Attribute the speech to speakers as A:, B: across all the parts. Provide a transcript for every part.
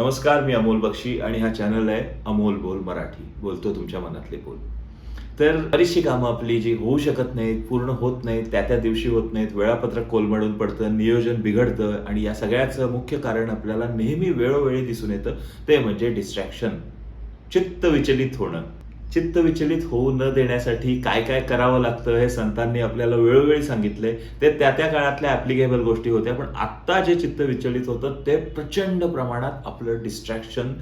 A: नमस्कार मी अमोल बक्षी आणि हा चॅनल आहे अमोल बोल मराठी. बोलतो तुमच्या मनातले बोल. तर बरीचशी कामं आपली जी होऊ शकत नाहीत पूर्ण होत नाहीत त्या त्या दिवशी होत नाहीत वेळापत्रक कोलमडून पडतं नियोजन बिघडतं आणि या सगळ्याचं मुख्य कारण आपल्याला नेहमी वेळोवेळी दिसून येतं ते म्हणजे डिस्ट्रॅक्शन चित्त विचलित होणं. चित्त विचलित होऊ न देण्यासाठी काय काय करावं लागतं हे संतांनी आपल्याला वेळोवेळी सांगितलंय ते त्या त्या काळातल्या ऍप्लिकेबल गोष्टी होत्या पण आत्ता जे चित्त विचलित होतं ते प्रचंड प्रमाणात आपलं डिस्ट्रॅक्शन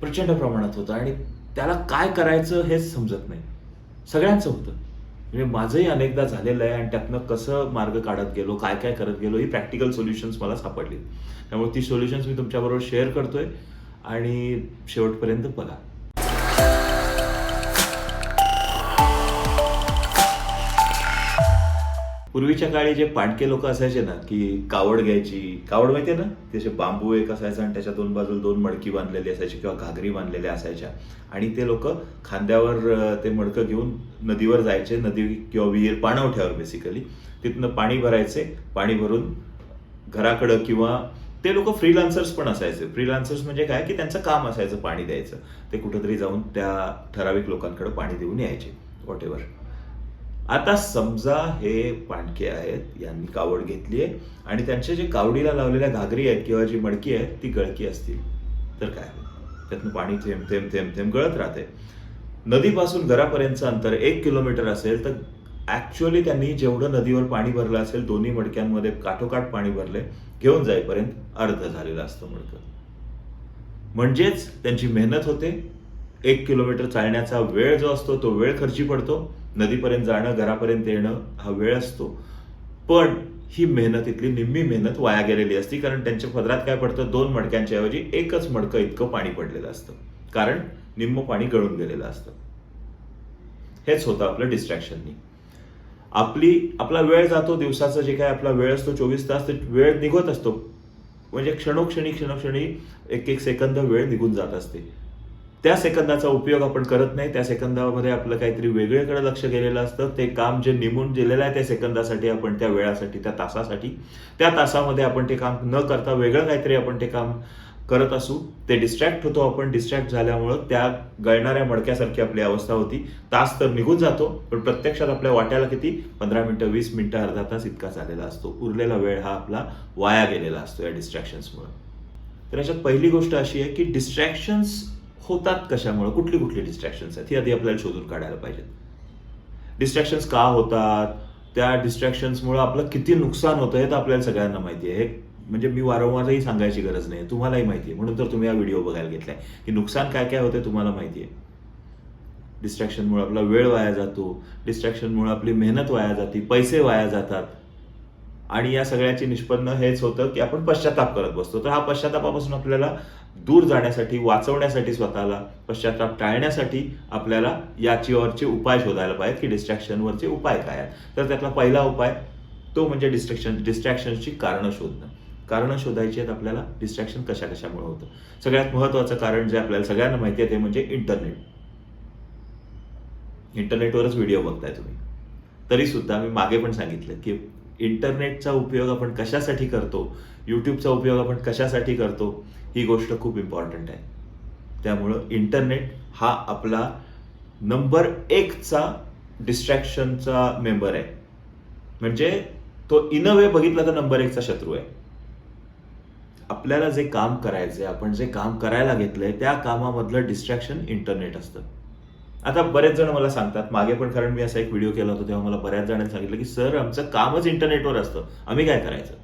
A: प्रचंड प्रमाणात होतं. आणि त्याला काय करायचं हेच समजत नाही. सगळ्यांचं होतं. म्हणजे माझंही अनेकदा झालेलं आहे आणि त्यातनं कसं मार्ग काढत गेलो काय काय करत गेलो ही प्रॅक्टिकल सोल्युशन्स मला सापडली. त्यामुळे ती सोल्युशन्स मी तुमच्याबरोबर शेअर करतोय आणि शेवटपर्यंत बघा. पूर्वीच्या काळी जे पाणके लोक असायचे ना की कावड घ्यायची कावड माहितीये ना? त्याचे बांबू एक असायचा आणि त्याच्या दोन बाजूला दोन मडकी बांधलेली असायची किंवा घागरी बांधलेल्या असायच्या. आणि ते लोक खांद्यावर ते मडकं घेऊन नदीवर जायचे नदी किंवा विहीर पाणवठ्यावर बेसिकली तिथनं पाणी भरायचे पाणी भरून घराकडं किंवा ते लोक फ्रीलान्सर्स पण असायचे. फ्रीलान्सर्स म्हणजे काय? की त्यांचं काम असायचं पाणी द्यायचं. ते कुठंतरी जाऊन त्या ठराविक लोकांकडे पाणी देऊन यायचे वॉट एव्हर आता समजा हे पाणके आहेत यांनी कावड घेतली आहे आणि त्यांच्या जे कावडीला लावलेल्या घागरी आहेत किंवा जी मडकी आहे ती गळकी असतील. तर काय त्यातनं पाणी थेंब थेंब थेंब थेंब गळत राहते. नदीपासून घरापर्यंतचं अंतर एक किलोमीटर असेल तर ऍक्च्युअली त्यांनी जेवढं नदीवर पाणी भरलं असेल दोन्ही मडक्यांमध्ये काठोकाठ पाणी भरले घेऊन जाईपर्यंत अर्ध झालेलं असतं मडकं. म्हणजेच त्यांची मेहनत होते एक किलोमीटर चालण्याचा वेळ जो असतो तो वेळ खर्ची पडतो. नदीपर्यंत जाणं घरापर्यंत येणं हा वेळ असतो. पण ही मेहनत इथली निम्मी मेहनत वाया गेलेली असती कारण त्यांच्या पदरात काय पडतं? दोन मडक्यांच्या ऐवजी एकच मडकं इतकं पाणी पडलेलं असतं. कारण निम्म पाणी गळून गेलेलं असतं. हेच होतं आपलं डिस्ट्रॅक्शननी आपली आपला वेळ जातो दिवसाचा जे काय आपला वेळ असतो चोवीस तास ते वेळ निघत असतो. म्हणजे क्षणोक्षणी क्षणोक्षणी एक एक सेकंद वेळ निघून जात असते. त्या सेकंदाचा उपयोग आपण करत नाही. त्या सेकंदामध्ये आपलं काहीतरी वेगळीकडे लक्ष गेलेलं असतं. ते काम जे निमून गेलेलं आहे त्या सेकंदासाठी आपण त्या वेळासाठी त्या तासासाठी. त्या तासामध्ये आपण ते काम न करता वेगळं काहीतरी आपण ते काम करत असू. ते डिस्ट्रॅक्ट होतो आपण. डिस्ट्रॅक्ट झाल्यामुळं त्या गळणाऱ्या मडक्यासारखी आपली अवस्था होती. तास तर निघून जातो पण प्रत्यक्षात आपल्या वाट्याला किती? पंधरा मिनटं वीस मिनटं अर्धा तास इतका झालेला असतो. उरलेला वेळ हा आपला वाया गेलेला असतो या डिस्ट्रॅक्शन्समुळे तर याच्यात पहिली गोष्ट अशी आहे की डिस्ट्रॅक्शन्स होतात कशामुळे? कुठली कुठली डिस्ट्रॅक्शन्स आहेत? ही आधी आपल्याला शोधून काढायला पाहिजेत. डिस्ट्रॅक्शन्स का होतात? त्या डिस्ट्रॅक्शन्समुळे आपलं किती नुकसान होतं हे तर आपल्याला सगळ्यांना माहिती आहे. हे म्हणजे मी वारंवारही सांगायची गरज नाही. तुम्हालाही माहिती आहे. म्हणून तर तुम्ही हा व्हिडिओ बघायला घेतलाय. की नुकसान काय काय होते तुम्हाला माहिती आहे. डिस्ट्रॅक्शनमुळे आपला वेळ वाया जातो. डिस्ट्रॅक्शनमुळे आपली मेहनत वाया जाते. पैसे वाया जातात. आणि या सगळ्याची निष्पन्न हेच होतं की आपण पश्चाताप करत बसतो. तर हा पश्चातापापासून आपल्याला दूर जाण्यासाठी वाचवण्यासाठी स्वतःला पश्चाताप टाळण्यासाठी आपल्याला याचीवरचे उपाय शोधायला पाहिजेत की डिस्ट्रॅक्शनवरचे उपाय काय आहेत. तर त्यातला पहिला उपाय तो म्हणजे डिस्ट्रॅक्शन डिस्ट्रॅक्शनची कारणं शोधणं. कारणं शोधायची आहेत आपल्याला डिस्ट्रॅक्शन कशा कशामुळे होतं? सगळ्यात महत्त्वाचं कारण जे आपल्याला सगळ्यांना माहिती आहे ते म्हणजे इंटरनेट इंटरनेटवरच व्हिडिओ बघताय तुम्ही. तरी सुद्धा मी मागे पण सांगितलं की इंटरनेटचा उपयोग आपण कशासाठी करतो? यूट्यूबचा उपयोग आपण कशासाठी करतो? ही गोष्ट खूप इम्पॉर्टंट आहे. त्यामुळं इंटरनेट हा आपला नंबर एकचा डिस्ट्रॅक्शनचा मेंबर आहे. म्हणजे तो इन अ वे बघितला तर नंबर एकचा शत्रू आहे. आपल्याला जे काम करायचंय आपण जे काम करायला घेतलंय त्या कामामधलं डिस्ट्रॅक्शन इंटरनेट असतं. आता बरेच जण मला सांगतात मागे पण कारण मी असा एक व्हिडिओ केला होता तेव्हा मला बऱ्याच जणांनी सांगितलं की सर आमचं कामच इंटरनेटवर असतं. आम्ही काय करायचं?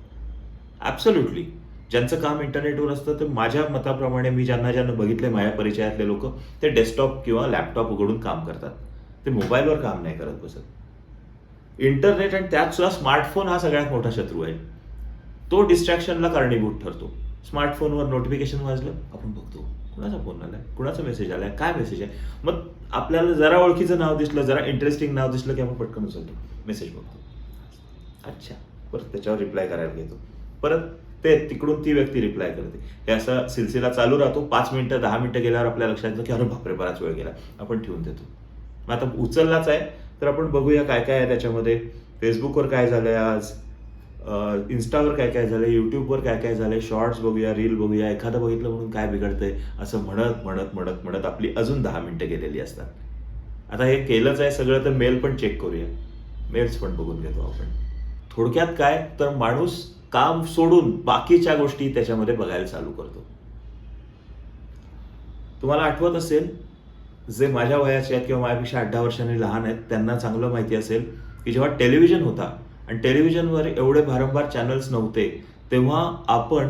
A: ॲब्सोल्युटली ज्यांचं काम इंटरनेटवर असतं तर माझ्या मताप्रमाणे मी ज्यांना ज्यांना बघितले माझ्या परिचयातले लोक ते डेस्कटॉप किंवा लॅपटॉप उघडून काम करतात. ते मोबाईलवर काम नाही करत बसत. इंटरनेट आणि त्यात सुद्धा स्मार्टफोन हा सगळ्यात मोठा शत्रू आहे. तो डिस्ट्रॅक्शनला कारणीभूत ठरतो. स्मार्टफोनवर नोटिफिकेशन वाजलं आपण बघतो. कुणाचा फोन आलाय? कुणाचा मेसेज आलाय? काय मेसेज आहे? मग आपल्याला जरा ओळखीचं नाव दिसलं जरा इंटरेस्टिंग नाव दिसलं की आपण पटकन उचलतो. मेसेज बघतो. अच्छा. परत त्याच्यावर रिप्लाय करायला घेतो. परत ते तिकडून ती व्यक्ती रिप्लाय करते. हे असा सिलसिला चालू राहतो. पाच मिनिटं दहा मिनिटं गेल्यावर आपल्या लक्षात येतं की अरे बापरे बराच वेळ गेला. आपण ठेवून देतो. मग आता उचललाच आहे तर आपण बघूया काय काय आहे त्याच्यामध्ये. फेसबुकवर काय झालं आहे आज? इन्स्टावर काय काय झालं यूट्यूबवर काय काय झालं शॉर्ट्स बघूया रील बघूया एखादं बघितलं म्हणून काय बिघडतंय असं म्हणत म्हणत म्हणत म्हणत आपली अजून दहा मिनिटं गेलेली असतात. आता हे केलंच आहे सगळं तर मेल पण चेक करूया. मेल्स पण बघून घेतो आपण. थोडक्यात काय तर माणूस काम सोडून बाकीच्या गोष्टी त्याच्यामध्ये बघायला चालू करतो. तुम्हाला आठवत असेल जे माझ्या वयाचे आहेत किंवा माझ्यापेक्षा आठ दहा वर्षांनी लहान आहेत त्यांना चांगलं माहिती असेल की जेव्हा टेलिव्हिजन होता आणि टेलिव्हिजनवर एवढे भारंभार चॅनल्स नव्हते तेव्हा आपण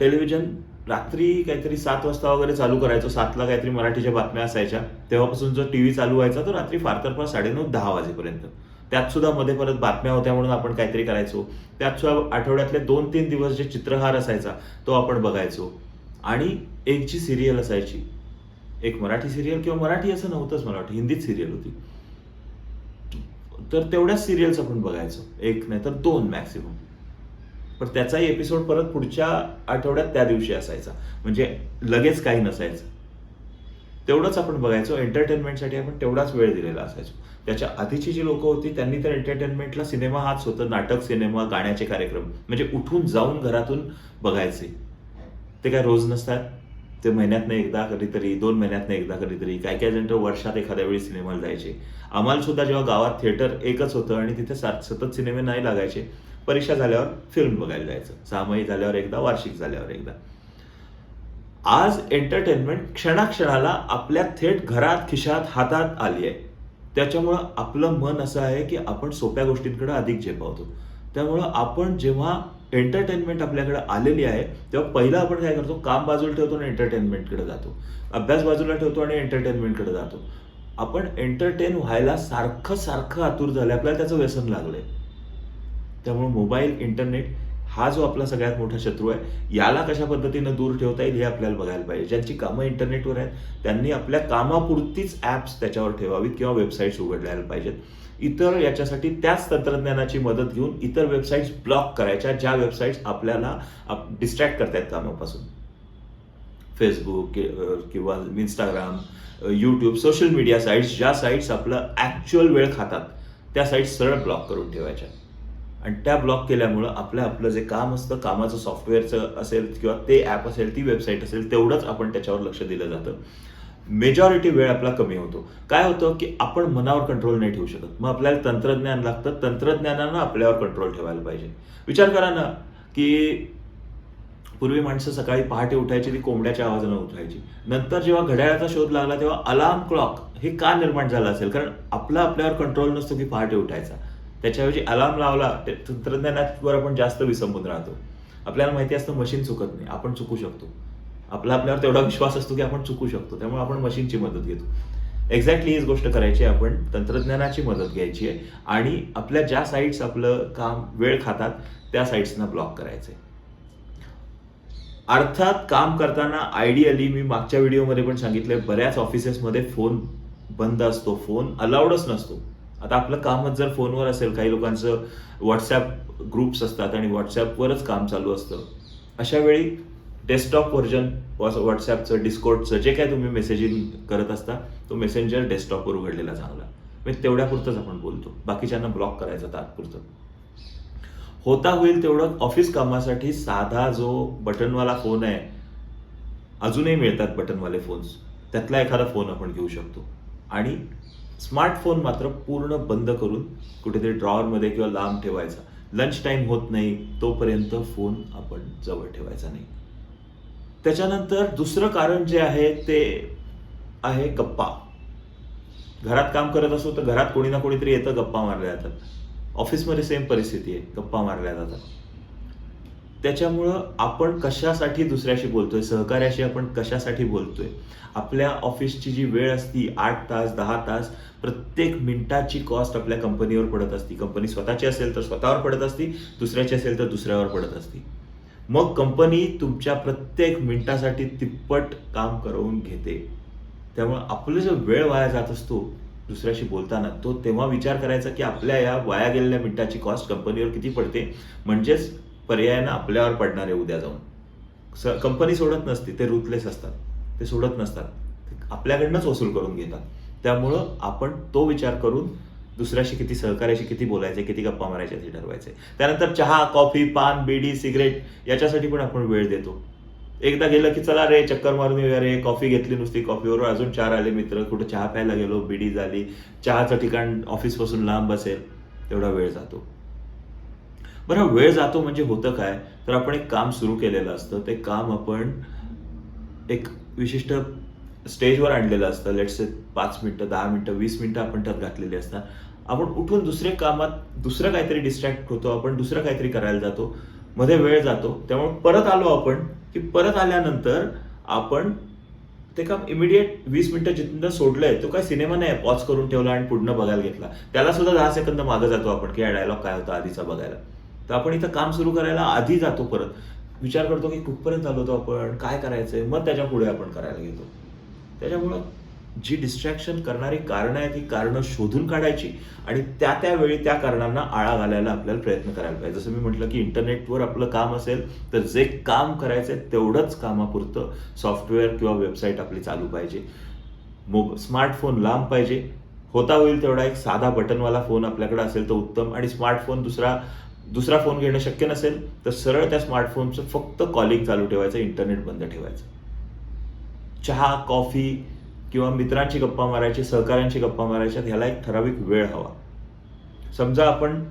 A: टेलिव्हिजन रात्री काहीतरी सात वाजता वगैरे चालू करायचो सातला काहीतरी मराठीच्या बातम्या असायच्या. तेव्हापासून जो टी व्ही चालू व्हायचा तो रात्री फार तर फार साडेनऊ दहा वाजेपर्यंत. त्यात सुद्धा मध्ये परत बातम्या होत्या म्हणून आपण काहीतरी करायचो. त्यात सुद्धा आठवड्यातले दोन तीन दिवस जे चित्रहार असायचा तो आपण बघायचो. आणि एक जी सिरियल असायची एक मराठी सिरियल किंवा मराठी असं नव्हतंच मला वाटतं हिंदीच सिरियल होती. तर तेवढ्याच सिरियल्स आपण बघायचो. एक नाही तर दोन मॅक्सिमम पण त्याचाही एपिसोड परत पुढच्या आठवड्यात त्या दिवशी असायचा. म्हणजे लगेच काही नसायचं. तेवढंच आपण बघायचो. एंटरटेनमेंटसाठी आपण तेवढाच वेळ दिलेला असायचो. त्याच्या आधीची जी लोक होती त्यांनी तर एंटरटेनमेंटला सिनेमा हाच होतं. नाटक सिनेमा गाण्याचे कार्यक्रम. म्हणजे उठून जाऊन घरातून बघायचे. ते काय रोज नसतात? ते महिन्यातनं एकदा कधीतरी दोन महिन्यातनं एकदा कधीतरी काय काय जण तर वर्षात एखाद्या वेळी सिनेमाला जायचे. आम्हाला सुद्धा जेव्हा गावात थिएटर एकच होतं आणि तिथे सात सतत सिनेमे नाही लागायचे परीक्षा झाल्यावर फिल्म बघायला जायचं. सहामाही झाल्यावर एकदा वार्षिक झाल्यावर एकदा. आज एंटरटेनमेंट क्षणाक्षणाला आपल्या थेट घरात खिशात हातात आली आहे. त्याच्यामुळं आपलं मन असं आहे की आपण सोप्या गोष्टींकडे अधिक झेपावतो. त्यामुळं आपण जेव्हा एंटरटेनमेंट आपल्याकडे आलेली आहे तेव्हा पहिलं आपण काय करतो काम बाजूला ठेवतो आणि एंटरटेनमेंटकडे जातो. अभ्यास बाजूला ठेवतो आणि एंटरटेनमेंटकडे जातो. आपण एंटरटेन व्हायला सारखं सारखं आतुर झालं आपल्याला त्याचं व्यसन लागलंय. त्यामुळे मोबाईल इंटरनेट हा जो आपला सगळ्यात मोठा शत्रू आहे याला कशा पद्धतीनं दूर ठेवता येईल हे आपल्याला बघायला पाहिजे. ज्यांची कामं इंटरनेटवर आहेत त्यांनी आपल्या कामापुरतीच ॲप्स त्याच्यावर ठेवावीत किंवा वेबसाईट्स उघडायला पाहिजेत. इतर याच्यासाठी त्याच तंत्रज्ञानाची मदत घेऊन इतर वेबसाईट्स ब्लॉक करायच्या ज्या वेबसाईट्स आपल्याला डिस्ट्रॅक्ट करतायत कामापासून. फेसबुक किंवा Instagram YouTube social media sites ज्या साईट्स आपलं ॲक्च्युअल वेळ खातात त्या साईट्स सरळ ब्लॉक करून ठेवायच्या. आणि त्या ब्लॉक केल्यामुळं आपलं आपलं जे काम असतं कामाचं सॉफ्टवेअरचं असेल किंवा ते ॲप असेल ती वेबसाईट असेल तेवढंच आपण त्याच्यावर लक्ष दिलं जातं. मेजॉरिटी वेळ आपला कमी होतो. काय होतं की आपण मनावर कंट्रोल नाही ठेवू शकत. मग आपल्याला तंत्रज्ञान लागतं. तंत्रज्ञानानं आपल्यावर कंट्रोल ठेवायला पाहिजे. विचार करा ना की पूर्वी माणसं सकाळी पहाटे उठायची ती कोंबड्याच्या आवाजानं उठायची. नंतर जेव्हा घड्याळाचा शोध लागला तेव्हा अलार्म क्लॉक हे का निर्माण झालं असेल? कारण आपला आपल्यावर कंट्रोल नसतो की पहाटे उठायचा. त्याच्याऐवजी अलार्म लावला ते तंत्रज्ञानावर आपण जास्त विसंबून राहतो. आपल्याला माहिती असतं मशीन चुकत नाही. आपण चुकू शकतो. आपला आपल्यावर तेवढा विश्वास असतो की आपण चुकू शकतो. त्यामुळे आपण मशीनची मदत घेतो. एक्झॅक्टली हीच गोष्ट करायची आहे आपण. तंत्रज्ञानाची मदत घ्यायची आहे. आणि आपल्या ज्या साईट्स आपलं काम वेळ खातात त्या साईट्सना ब्लॉक करायचं आहे अर्थात काम करताना आयडियली मी मागच्या व्हिडिओमध्ये पण सांगितलंय बऱ्याच ऑफिसेसमध्ये फोन बंद असतो फोन अलाउडच नसतो. आता आपलं कामच जर फोनवर असेल काही लोकांचं व्हॉट्सॲप ग्रुप्स असतात आणि व्हॉट्सॲपवरच काम चालू असतं. अशा वेळी डेस्कटॉप व्हर्जन व्हॉट्सॲपचं डिस्कोडचं जे काय तुम्ही मेसेजिंग करत असता तो मेसेंजर डेस्कटॉपवर उघडलेला चांगला. म्हणजे तेवढ्यापुरतंच आपण बोलतो. बाकीच्यांना ब्लॉक करायचं तात्पुरतं. होता होईल तेवढं ऑफिस कामासाठी साधा जो बटनवाला फोन आहे अजूनही मिळतात बटनवाले फोन्स त्यातला एखादा फोन आपण घेऊ शकतो. आणि स्मार्टफोन मात्र पूर्ण बंद करून कुठेतरी ड्रॉवरमध्ये किंवा लांब ठेवायचा. लंच टाईम होत नाही तोपर्यंत फोन आपण जवळ ठेवायचा नाही. त्याच्यानंतर दुसरं कारण जे आहे ते आहे गप्पा. घरात काम करत असो तर घरात कोणी ना कोणीतरी येतं गप्पा मारल्या जातात. ऑफिसमध्ये सेम परिस्थिती आहे गप्पा मारल्या जातात. त्याच्यामुळं आपण कशासाठी दुसऱ्याशी बोलतोय सहकार्याशी आपण कशासाठी बोलतोय? आपल्या ऑफिसची जी वेळ असती आठ तास दहा तास प्रत्येक मिनिटाची कॉस्ट आपल्या कंपनीवर पडत असती. कंपनी स्वतःची असेल तर स्वतःवर पडत असती दुसऱ्याची असेल तर दुसऱ्यावर पडत असती. मग कंपनी तुमच्या प्रत्येक मिनिटासाठी तिप्पट काम करवून घेते. त्यामुळे आपलं जो वेळ वाया जात असतो दुसऱ्याशी बोलताना तो तेव्हा विचार करायचा की आपल्या या वाया गेलेल्या मिनिटाची कॉस्ट कंपनीवर किती पडते? म्हणजेच पर्यायानं आपल्यावर पडणार आहे उद्या जाऊन. स कंपनी सोडत नसते ते रुथलेस असतात. ते सोडत नसतात. आपल्याकडनंच वसूल करून घेतात. त्यामुळं आपण तो विचार करून दुसऱ्याशी किती सहकार्याशी किती बोलायचे किती गप्पा मारायचे ते ठरवायचे त्यानंतर चहा कॉफी पान बिडी सिगरेट याच्यासाठी पण आपण वेळ देतो. एकदा गेलं की चला रे चक्कर मारून येऊया रे कॉफी घेतली नुसती कॉफीवर अजून चार आले मित्र कुठं चहा प्यायला गेलो बिडी झाली चहाचं ठिकाण ऑफिसपासून लांब असेल तेवढा वेळ जातो. बरं वेळ जातो म्हणजे होतं काय? तर आपण एक काम सुरू केलेलं असतं ते काम आपण एक विशिष्ट स्टेजवर आणलेलं असतं. लेट्स पाच मिनटं दहा मिनटं वीस मिनिटं आपण त्यात घातलेली असतात. आपण उठून दुसरे कामात दुसरं काहीतरी डिस्ट्रॅक्ट होतो आपण दुसरं काहीतरी करायला जातो मध्ये वेळ जातो त्यामुळे परत आलो आपण की परत आल्यानंतर आपण ते काम इमिडिएट वीस मिनिटं जिथं सोडलंय तो काय सिनेमा नाही पॉज करून ठेवला आणि पुढनं बघायला घेतला. त्याला सुद्धा दहा सेकंद मागं जातो आपण की हा डायलॉग काय होता आधीचा बघायला. तर आपण इथं काम सुरू करायला आधी जातो परत. विचार करतो की कुठपर्यंत आलो होतो आपण काय करायचंय मग त्याच्या पुढे आपण करायला घेतो त्याच्यामुळं जी डिस्ट्रॅक्शन करणारी कारणं आहेत ती कारणं शोधून काढायची आणि त्या त्यावेळी त्या कारणांना आळा घालायला आपल्याला प्रयत्न करायला पाहिजे. जसं मी म्हटलं की इंटरनेटवर आपलं काम असेल तर जे काम करायचं आहे तेवढंच कामापुरतं सॉफ्टवेअर किंवा वेबसाईट आपली चालू पाहिजे. मोब स्मार्टफोन लांब पाहिजे. होता होईल तेवढा एक साधा बटनवाला फोन आपल्याकडे असेल तर उत्तम आणि स्मार्टफोन दुसरा दुसरा फोन घेणं शक्य नसेल तर सरळ त्या स्मार्टफोनचं फक्त कॉलिंग चालू ठेवायचं इंटरनेट बंद ठेवायचं. चहा कॉफी किंवा मित्रांची गप्पा मारायची सहकाऱ्यांची गप्पा मारायच्या ह्याला एक ठराविक वेळ हवा. समजा आपण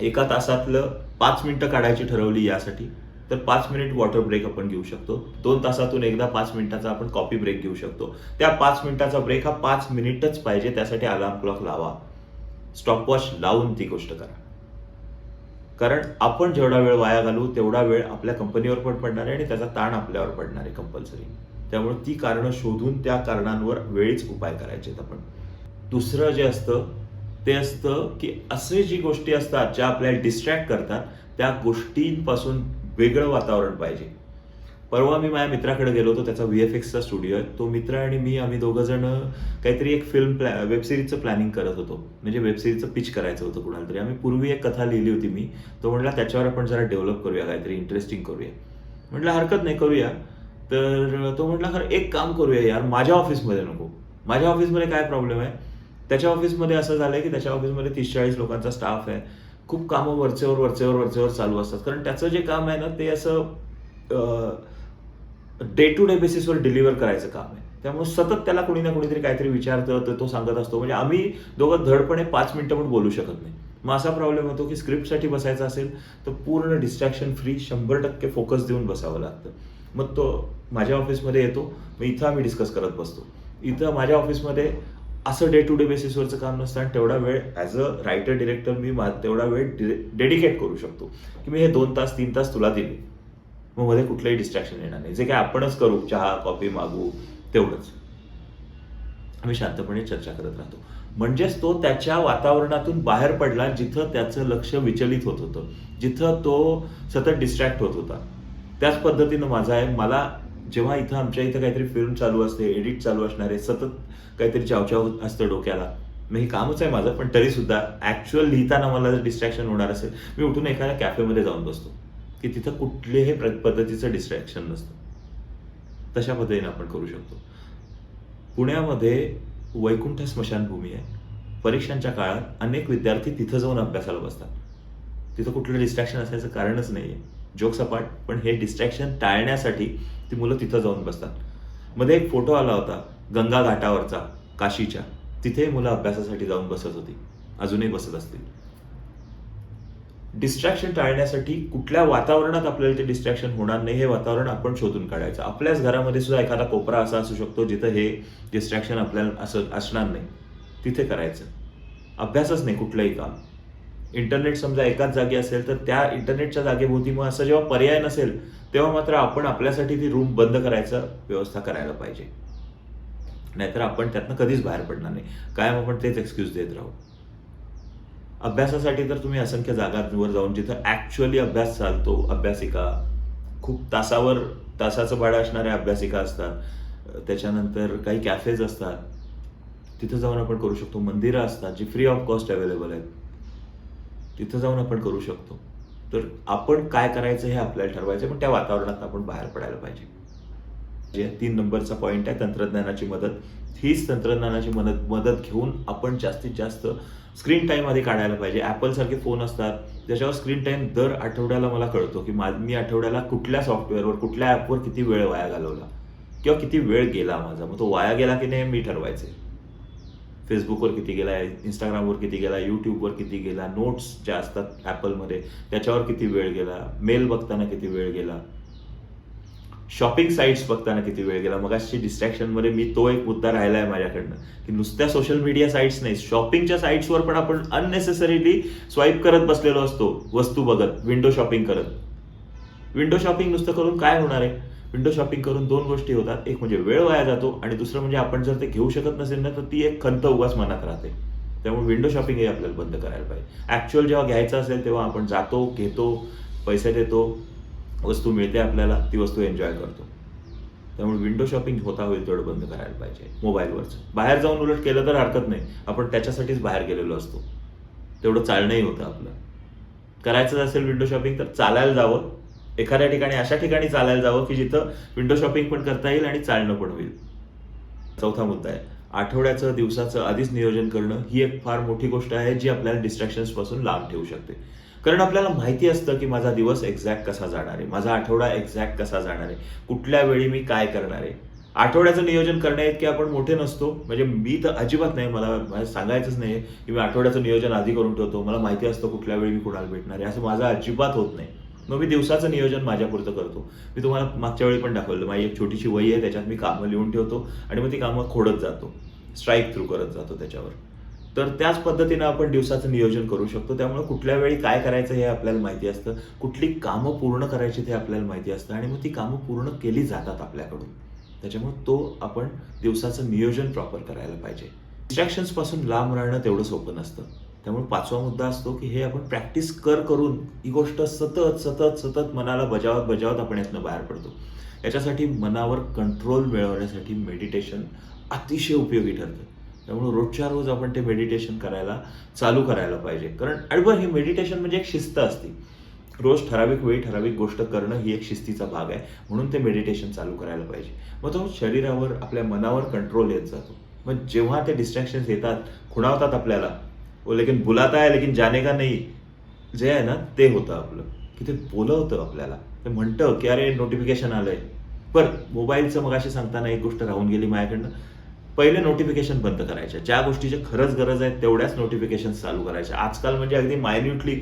A: एका तासातलं पाच मिनिटं काढायची ठरवली यासाठी तर पाच मिनिट वॉटर ब्रेक आपण घेऊ शकतो. दोन तासातून एकदा पाच मिनिटाचा आपण कॉफी ब्रेक घेऊ शकतो. त्या पाच मिनिटाचा ब्रेक हा पाच मिनिटच पाहिजे त्यासाठी अलार्म क्लॉक लावा. स्टॉपवॉच लावून ती गोष्ट करा. कारण आपण जेवढा वेळ वाया घालू तेवढा वेळ आपल्या कंपनीवर पण पडणार आहे आणि त्याचा ताण आपल्यावर पडणार आहे कंपल्सरी त्यामुळे ती कारणं शोधून त्या कारणांवर वेळीच उपाय करायचे आहेत आपण. दुसरं जे असतं ते असतं की असे जी गोष्टी असतात ज्या आपल्याला डिस्ट्रॅक्ट करतात त्या गोष्टींपासून वेगळं वातावरण पाहिजे. परवा मी माझ्या मित्राकडे गेलो होतो त्याचा व्ही एफ एक्सचा स्टुडिओ आहे. तो मित्र आणि मी आम्ही दोघं जण काहीतरी एक फिल्म प्लॅ वेबसिरीजचं प्लॅनिंग करत होतो. म्हणजे वेबसिरीजचं पिच करायचं होतं कुणाला तरी. आम्ही पूर्वी एक कथा लिहिली होती मी. तो म्हटला त्याच्यावर आपण जरा डेव्हलप करूया काहीतरी इंटरेस्टिंग करूया. म्हटलं हरकत नाही करूया. तर तो म्हटला खरं एक काम करूया यार माझ्या ऑफिसमध्ये नको. माझ्या ऑफिसमध्ये काय प्रॉब्लेम आहे? त्याच्या ऑफिसमध्ये असं झालंय की त्याच्या ऑफिसमध्ये तीस चाळीस लोकांचा स्टाफ आहे. खूप कामं वरचेवर वरचेवर वरचेवर चालू असतात. कारण त्याचं जे काम आहे ना ते असं डे टू डे बेसिसवर डिलिव्हर करायचं काम आहे. त्यामुळे सतत त्याला कोणी ना कोणीतरी काहीतरी विचारतं तर तो सांगत असतो. म्हणजे आम्ही दोघं धडपणे पाच मिनटं पण बोलू शकत नाही. मग असा प्रॉब्लेम होतो की स्क्रिप्टसाठी बसायचं असेल तर पूर्ण डिस्ट्रॅक्शन फ्री शंभर टक्के फोकस देऊन बसावं लागतं. मग तो माझ्या ऑफिसमध्ये येतो मग इथं आम्ही डिस्कस करत बसतो. इथं माझ्या ऑफिसमध्ये असं डे टू डे बेसिसवरचं काम नसतं आणि तेवढा वेळ ॲज अ रायटर डिरेक्टर मी मा- तेवढा वेळ डेडिकेट करू शकतो. की मी हे दोन तास तीन तास तुला दिले. मग मध्ये कुठलंही डिस्ट्रॅक्शन येणार नाही. जे काय आपणच करू चहा कॉफी मागू तेवढंच. आम्ही शांतपणे चर्चा करत राहतो. म्हणजेच तो त्याच्या वातावरणातून बाहेर पडला जिथं त्याचं लक्ष विचलित होत होतं. जिथं तो सतत डिस्ट्रॅक्ट होत होता. त्याच पद्धतीनं माझा आहे. मला जेव्हा इथं आमच्या इथं काहीतरी फिल्म चालू असते एडिट चालू असणार आहे सतत काहीतरी चावचाव असतं डोक्याला. मग हे कामच आहे माझं पण तरी सुद्धा ऍक्च्युअल लिहिताना मला जर डिस्ट्रॅक्शन होणार असेल मी उठून एखाद्या कॅफेमध्ये जाऊन बसतो. की तिथं कुठलेही प्र- पद्धतीचं डिस्ट्रॅक्शन नसतं. तशा पद्धतीने आपण करू शकतो. पुण्यामध्ये वैकुंठ स्मशानभूमी आहे. परीक्षांच्या काळात अनेक विद्यार्थी तिथं जाऊन अभ्यासाला बसतात. तिथं कुठलं डिस्ट्रॅक्शन असायचं कारणच नाही आहे जोक सपाट पण हे डिस्ट्रॅक्शन टाळण्यासाठी ती मुलं तिथं जाऊन बसतात. मध्ये एक फोटो आला होता गंगा घाटावरचा काशीच्या. तिथे मुलं अभ्यासासाठी जाऊन बसत होती. अजूनही बसत असतील. डिस्ट्रॅक्शन टाळण्यासाठी कुठल्या वातावरणात आपल्याला ते डिस्ट्रॅक्शन होणार नाही हे वातावरण आपण शोधून काढायचं. आपल्याच घरामध्ये सुद्धा एखादा कोपरा असा असू शकतो जिथं हे डिस्ट्रॅक्शन आपल्याला असं असणार नाही. तिथे करायचं. अभ्यासच नाही कुठलंही काम. इंटरनेट समजा एकाच जागी असेल तर त्या इंटरनेटच्या जागेभोवती मग असा जेव्हा पर्याय नसेल तेव्हा मात्र आपण आपल्यासाठी ती रूम बंद करायचं व्यवस्था करायला पाहिजे. नाहीतर आपण त्यातनं कधीच बाहेर पडणार नाही. कायम आपण तेच एक्सक्यूज देत राहू. अभ्यासासाठी तर तुम्ही असंख्य जागांवर जाऊन जिथं ॲक्च्युअली अभ्यास चालतो अभ्यासिका. खूप तासावर तासाचं भाडं असणाऱ्या अभ्यासिका असतात. त्याच्यानंतर काही कॅफेज असतात. तिथं जाऊन आपण करू शकतो. मंदिरं असतात जी फ्री ऑफ कॉस्ट अवेलेबल आहेत. तिथं जाऊन आपण करू शकतो. तर आपण काय करायचं हे आपल्याला ठरवायचं पण त्या वातावरणात आपण बाहेर पडायला पाहिजे. जे तीन नंबरचा पॉईंट आहे तंत्रज्ञानाची मदत. हीच तंत्रज्ञानाची मदत मदत घेऊन आपण जास्तीत जास्त स्क्रीन टाईम आधी काढायला पाहिजे. ॲपलसारखे फोन असतात त्याच्यावर स्क्रीन टाईम दर आठवड्याला मला कळतो की मा मी आठवड्याला कुठल्या सॉफ्टवेअरवर कुठल्या ॲपवर किती वेळ वाया घालवला? किंवा किती वेळ गेला माझा? मग तो वाया गेला की नाही मी ठरवायचे फेसबुकवर किती गेला इंस्टाग्रामवर किती गेला यूट्यूबवर किती गेला नोट्स ज्या असतात ॲपलमध्ये त्याच्यावर किती वेळ गेला मेल बघताना किती वेळ गेला शॉपिंग साईट्स बघताना किती वेळ गेला मग अशी डिस्ट्रॅक्शनमध्ये मी तो एक मुद्दा राहिला आहे माझ्याकडनं की नुसत्या सोशल मीडिया साईट्स नाही शॉपिंगच्या साईट्सवर पण आपण अननेसेसरीली स्वाईप करत बसलेलो असतो वस्तू बघत विंडो शॉपिंग करत. विंडो शॉपिंग नुसतं करून काय होणार आहे? विंडो शॉपिंग करून दोन गोष्टी होतात. एक म्हणजे वेळ वाया जातो आणि दुसरं म्हणजे आपण जर ते घेऊ शकत नसेल ना तर ती एक खंत उगाच मनात राहते. त्यामुळे विंडो शॉपिंग हे आपल्याला बंद करायला पाहिजे. ऍक्च्युअल जेव्हा घ्यायचं असेल तेव्हा आपण जातो घेतो पैसे देतो वस्तू मिळते आपल्याला ती वस्तू एन्जॉय करतो. त्यामुळे विंडो शॉपिंग होता होईल तेवढं बंद करायला पाहिजे. मोबाईलवरचं बाहेर जाऊन उलट केलं तर हरकत नाही. आपण त्याच्यासाठीच बाहेर गेलेलो असतो. तेवढं चालणंही होतं आपलं. करायचं असेल विंडो शॉपिंग तर चालायला जावं. एखाद्या ठिकाणी अशा ठिकाणी चालायला जावं की जिथं विंडो शॉपिंग पण करता येईल आणि चालणं पण होईल. चौथा मुद्दा आहे. आठवड्याचं दिवसाचं आधीच नियोजन करणं ही एक फार मोठी गोष्ट आहे जी आपल्याला डिस्ट्रॅक्शन्सपासून लांब ठेवू शकते. कारण आपल्याला माहिती असतं की माझा दिवस एक्झॅक्ट कसा जाणार आहे माझा आठवडा एक्झॅक्ट कसा जाणार आहे कुठल्या वेळी मी काय करणार आहे. आठवड्याचं नियोजन करण्या इतके आपण मोठे नसतो. म्हणजे मी तर अजिबात नाही मला सांगायचंच नाही की मी आठवड्याचं नियोजन आधी करून ठेवतो. मला माहिती असतं कुठल्या वेळी मी कुणाला भेटणार आहे. असं माझं अजिबात होत नाही. मग मी दिवसाचं नियोजन माझ्यापुरतं करतो. मी तुम्हाला मागच्या वेळी पण दाखवलं माझी एक छोटीशी वही आहे त्याच्यात मी कामं लिहून ठेवतो आणि मग ती कामं खोडत जातो. स्ट्राईक थ्रू करत जातो त्याच्यावर. तर त्याच पद्धतीनं आपण दिवसाचं नियोजन करू शकतो. त्यामुळे कुठल्या वेळी काय करायचं हे आपल्याला माहिती असतं. कुठली कामं पूर्ण करायची ते आपल्याला माहिती असतं आणि मग ती कामं पूर्ण केली जातात आपल्याकडून. त्याच्यामुळे तो आपण दिवसाचं नियोजन प्रॉपर करायला पाहिजे. डिस्ट्रॅक्शन्सपासून लांब राहणं तेवढं सोपं नसतं. त्यामुळे पाचवा मुद्दा असतो की हे आपण प्रॅक्टिस कर करून ही गोष्ट सतत सतत सतत मनाला बजावत बजावत आपण यातनं बाहेर पडतो. याच्यासाठी मनावर कंट्रोल मिळवण्यासाठी मेडिटेशन अतिशय उपयोगी ठरतं. त्यामुळे रोजच्या रोज आपण ते मेडिटेशन करायला चालू करायला पाहिजे. कारण आणि बरं हे मेडिटेशन म्हणजे एक शिस्त असते. रोज ठराविक वेळी ठराविक गोष्ट करणं ही एक शिस्तीचा भाग आहे. म्हणून ते मेडिटेशन चालू करायला पाहिजे. मग तो शरीरावर आपल्या मनावर कंट्रोल येत जातो. मग जेव्हा ते डिस्ट्रॅक्शन्स येतात खुणावतात आपल्याला वो लेकिन बुलाता है लेकिन जाने का नाही। जे आहे ना ते होतं आपलं की ते बोलवतं आपल्याला ते म्हणतं की अरे नोटिफिकेशन आलंय पर मोबाईलचं मग अशी सांगताना एक गोष्ट राहून गेली माझ्याकडनं. पहिले नोटिफिकेशन बंद करायच्या ज्या गोष्टीची खरंच गरज आहे तेवढ्याच नोटिफिकेशन चालू करायच्या आजकाल म्हणजे अगदी मायन्युटली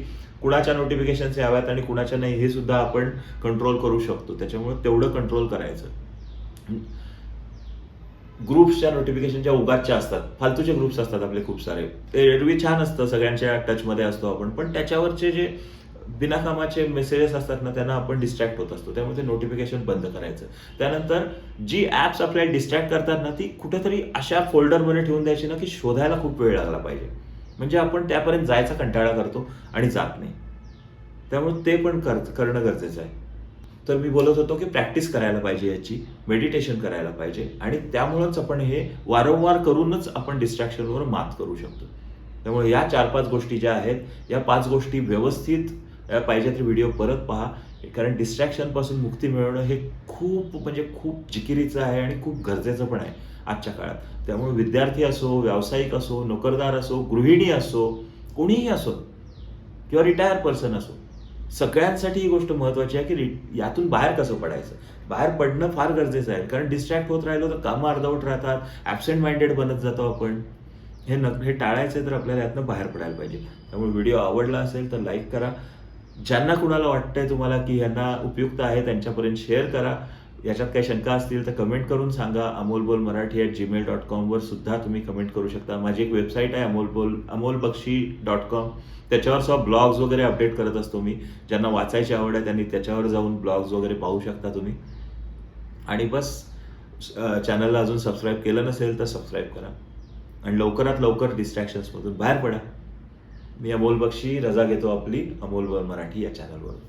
A: कुणाच्या नोटिफिकेशन्स याव्यात आणि कुणाच्या नाही हे सुद्धा आपण कंट्रोल करू शकतो. त्याच्यामुळे तेवढं कंट्रोल करायचं. ग्रुप्सच्या नोटिफिकेशनच्या उगाच्या असतात. फालतूचे ग्रुप्स असतात आपले खूप सारे. ते एरवी छान असतं सगळ्यांच्या टचमध्ये असतो आपण. पण त्याच्यावरचे जे बिनाकामाचे मेसेजेस असतात ना त्यांना आपण डिस्ट्रॅक्ट होत असतो. त्यामुळे ते नोटिफिकेशन बंद करायचं. त्यानंतर जी ॲप्स आपल्याला डिस्ट्रॅक्ट करतात ना ती कुठेतरी अशा फोल्डरमध्ये ठेवून द्यायची ना की शोधायला खूप वेळ लागला पाहिजे. म्हणजे आपण त्यापर्यंत जायचा कंटाळा करतो आणि जात नाही. त्यामुळे ते पण कर करणं गरजेचं आहे. तर मी बोलत होतो की प्रॅक्टिस करायला पाहिजे याची मेडिटेशन करायला पाहिजे. आणि त्यामुळंच आपण हे वारंवार करूनच आपण डिस्ट्रॅक्शनवर मात करू शकतो. त्यामुळे या चार पाच गोष्टी ज्या आहेत या पाच गोष्टी व्यवस्थित पाहिजे तर व्हिडिओ परत पहा. कारण डिस्ट्रॅक्शनपासून मुक्ती मिळवणं हे खूप म्हणजे खूप जिकिरीचं आहे आणि खूप गरजेचं पण आहे आजच्या काळात. त्यामुळे विद्यार्थी असो व्यावसायिक असो नोकरदार असो गृहिणी असो कोणीही असो किंवा रिटायर पर्सन असो सगळ्यांसाठी ही गोष्ट महत्वाची आहे की यातून बाहेर कसं पडायचं? बाहेर पडणं फार गरजेचं आहे कारण डिस्ट्रॅक्ट होत राहिलो तर कामं अर्धवट राहतात ॲबसेंट माइंडेड बनत जातो आपण. हे न हे टाळायचं आहे तर आपल्याला यातनं बाहेर पडायला पाहिजे. त्यामुळे व्हिडिओ आवडला असेल तर लाईक करा. ज्यांना कुणाला वाटतंय तुम्हाला की यांना उपयुक्त आहे त्यांच्यापर्यंत शेअर करा. याच्यात काही शंका असतील तर कमेंट करून सांगा. Amol Bol Marathi at Gmail dot कॉमवर सुद्धा तुम्ही कमेंट करू शकता. माझी एक वेबसाईट आहे अमोल बोल अमोल बक्षी डॉट कॉम त्याच्यावर सुद्धा ब्लॉग्स वगैरे अपडेट करत असतो मी. ज्यांना वाचायची आवड आहे त्यांनी त्याच्यावर जाऊन ब्लॉग्स वगैरे पाहू शकता तुम्ही. आणि बस चॅनलला अजून सबस्क्राईब केलं नसेल तर सबस्क्राईब करा. आणि लवकरात लवकर डिस्ट्रॅक्शन्समधून बाहेर पडा. मी अमोल बक्षी रजा घेतो आपली अमोल मराठी या चॅनलवरून